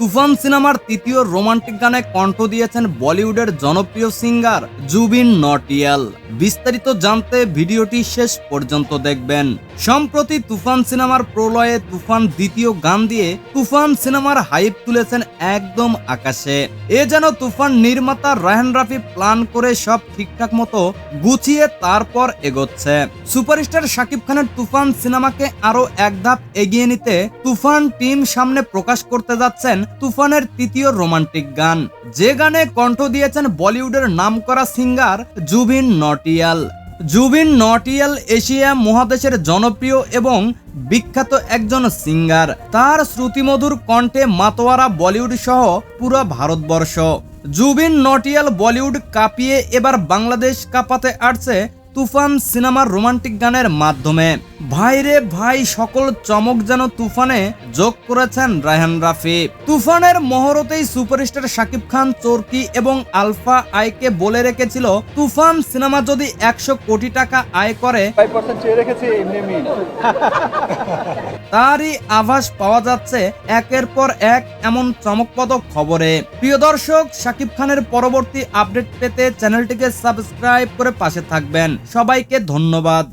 তুফান সিনেমার তৃতীয় রোমান্টিক গানে কণ্ঠ দিয়েছেন বলিউডের জনপ্রিয় সিঙ্গার জুবিন নটিয়াল। বিস্তারিত জানতে ভিডিওটি শেষ পর্যন্ত দেখবেন। সম্প্রতি তুফান সিনেমার প্রলয়ে তুফান দ্বিতীয় গান দিয়ে তুফান সিনেমার হাইপ তুলেছেন একদম আকাশে। এ যেন তুফান নির্মাতা রায়হান রাফি প্ল্যান করে সব ঠিকঠাক মতো গুছিয়ে তারপর এগোচ্ছে। সুপারস্টার শাকিব খানের তুফান সিনেমাকে আরও এক ধাপ এগিয়ে নিতে তুফান টিম সামনে প্রকাশ করতে যাচ্ছেন তুফানের তৃতীয় রোমান্টিক গান। যে গানে কণ্ঠ দিয়েছেন বলিউডের নামকরা সিঙ্গার জুবিন নটিয়াল। জুবিন নটিয়াল এশিয়া মহাদেশের জনপ্রিয় এবং বিখ্যাত একজন সিঙ্গার। তার শ্রুতিমধুর কণ্ঠে মাতোয়ারা বলিউড সহ পুরো ভারতবর্ষ। জুবিন নটিয়াল বলিউড কাঁপিয়ে এবার বাংলাদেশ কাঁপাতে আসছে তুফান সিনেমার রোমান্টিক গানের মাধ্যমে। ভাইরে ভাই সকল চমক যেন তুফানে যোগ করেছেন রায়হান রাফি। তুফানের মহরতেই সুপারস্টার শাকিব খান চোরকি এবং আলফা আয়কে বলে রেখেছিল তুফান সিনেমা যদি একশো কোটি টাকা আয় করে তারই আভাস পাওয়া যাচ্ছে একের পর এক এমন চমকপ্রদ খবরে। প্রিয় দর্শক শাকিব খানের পরবর্তী আপডেট পেতে চ্যানেলটিকে সাবস্ক্রাইব করে পাশে থাকবেন। সবাইকে ধন্যবাদ।